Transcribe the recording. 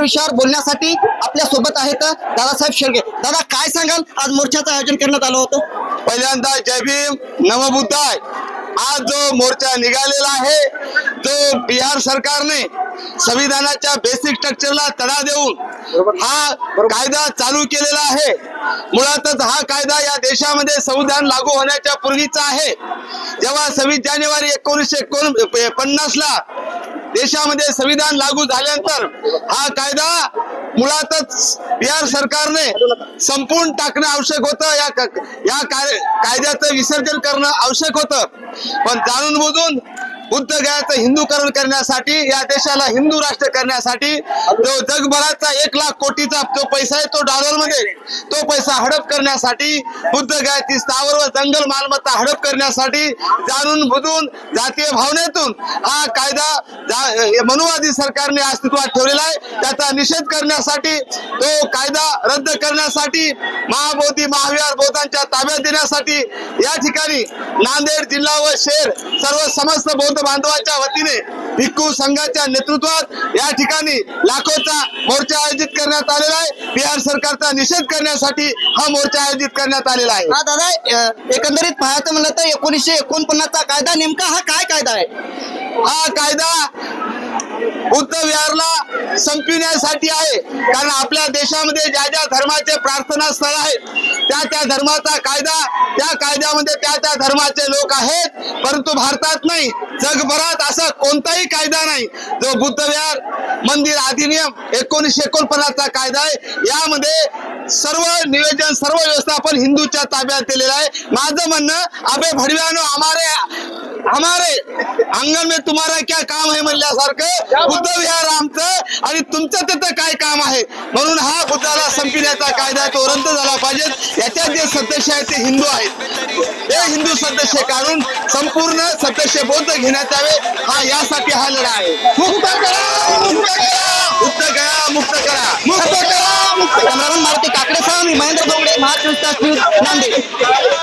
विषयावर बोलण्यासाठी आपल्यासोबत आहेत दादासाहेब शेळके. दादा काय सांगाल? आज मोर्चाचं आयोजन करण्यात आलं होतं. पहिल्यांदा जय भीम नमबुद्धाय आज जो मोर्चा निघालेला आहे तो बिहार सरकारने संविधानाच्या बेसिक स्ट्रक्चरला तडा देऊन हा कायदा चालू केलेला आहे. मुळातच हा कायदा या देशामध्ये संविधान लागू होण्याच्या पूर्वीचा आहे. जेव्हा सव्वीस जानेवारी एकोणीसशे एकोण पन्नास ला देशामध्ये संविधान लागू झाल्यानंतर हा कायदा मुळातच बिहार सरकारने संपूर्ण टाकणं आवश्यक होतं. या या काय- कायद्याचं विसर्जन करणं आवश्यक होतं. पण जाणून बुजून उद्योगाचं हिंदूकरण करण्यासाठी या देशाला हिंदू राष्ट्र करण्यासाठी जो जगभराचा एक लाख कोटीचा जो पैसा आहे तो डॉलरमध्ये तो पैसा हडप करण्यासाठी बुद्ध स्थावर व जंगल मालमत्ता हडप करण्यासाठी जाणून बुजून जातीय भावनेतून हा कायदा मनुवादी सरकारने अस्तित्वात ठेवलेला आहे. त्याचा निषेध करण्यासाठी तो कायदा रद्द करण्यासाठी महाबोधी महाविहार बौद्धांच्या ताब्यात देण्यासाठी या ठिकाणी नांदेड जिल्हा व शहर सर्व समस्त बौद्ध बांधवाच्या वतीने भिक्खू संघाच्या नेतृत्वात या ठिकाणी लाखोचा मोर्चा आयोजित करण्यात आलेला आहे. बिहार सरकारचा निषेध करण्यासाठी हा मोर्चा आयोजित करण्यात आलेला आहे. हा दादा एकंदरीत पाहायचं म्हणलं तर एकोणीसशे एकोणपन्नासचा कायदा नेमका हा काय कायदा आहे? हा कायदा बुद्ध विहारला संपविण्यासाठी आहे. कारण आपल्या देशामध्ये ज्या ज्या धर्माचे प्रार्थना स्थळ आहेत त्या त्या धर्माचा कायदा त्या कायद्यामध्ये त्या त्या धर्माचे लोक आहेत. परंतु भारतात नाही. जगभरात असा कोणताही कायदा नाही. जो बुद्ध विहार मंदिर अधिनियम एकोणीसशे एकोणपन्नासचा कायदा आहे. यामध्ये सर्व नियोजन सर्व व्यवस्थापन हिंदूच्या ताब्यात दिलेलं आहे. माझं म्हणणं अबे भडव्यानो हमारे हमारे अंगण में तुम्हारा क्या काम आहे म्हणल्यासारखं बुद्ध विहार आमचं आणि तुमचं तिथं काम आहे. म्हणून हा बुद्धाला संपविण्याचा कायदा तो रद्द झाला पाहिजे. याच्यात जे सदस्य आहेत ते हिंदू आहेत. हे हिंदू सदस्य काढून संपूर्ण सदस्य बौद्ध घेण्यात यावे. हा यासाठी हा लढा आहे. मुक्त करा मुक्त करा. मुक्त करा मुक्त करा. मुक्त करा मुक्त करा. मारुती काकडेसह मी महेंद्र डोंगरे महाराष्ट्र नांदेड.